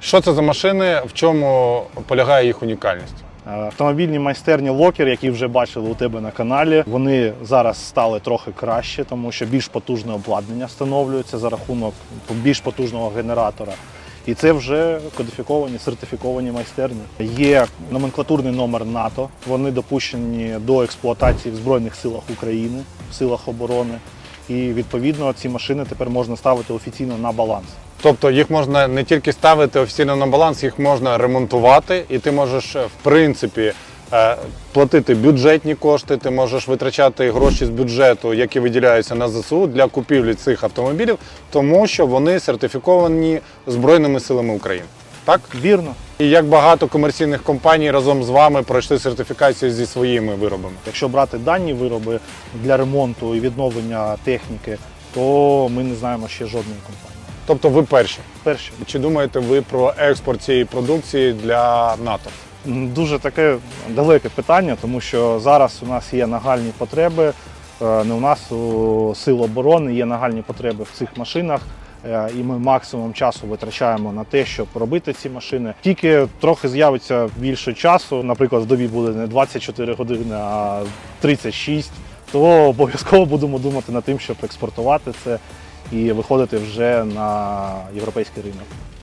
Що це за машини? В чому полягає їх унікальність? Е, Автомобільні майстерні Локер, які вже бачили у тебе на каналі, вони зараз стали трохи краще, тому що більш потужне обладнання встановлюється за рахунок більш потужного генератора. І це вже кодифіковані, сертифіковані майстерні. Є номенклатурний номер НАТО. Вони допущені до експлуатації в Збройних силах України, в силах оборони. І відповідно ці машини тепер можна ставити офіційно на баланс. Тобто їх можна не тільки ставити офіційно на баланс, їх можна ремонтувати, і ти можеш, е, в принципі, е, платити бюджетні кошти, ти можеш витрачати гроші з бюджету, які виділяються на ЗСУ для купівлі цих автомобілів, тому що вони сертифіковані Збройними силами України. Так? Вірно, І як багато комерційних компаній разом з вами пройшли сертифікацію зі своїми виробами. Якщо брати дані вироби для ремонту і відновлення техніки, то ми не знаємо ще жодної компанії. Тобто ви перші. Перші Чи думаєте ви про експорт цієї продукції для НАТО? Дуже таке далеке питання, тому що зараз у нас є нагальні потреби. е, Не у нас у сил оборони є нагальні потреби в цих машинах. е, І ми максимум часу витрачаємо на те, щоб робити ці машини. Тільки трохи з'явиться більше часу, наприклад, в добі буде не 24 години, а 36, то обов'язково будемо думати над тим, щоб експортувати це і виходити вже на європейський ринок.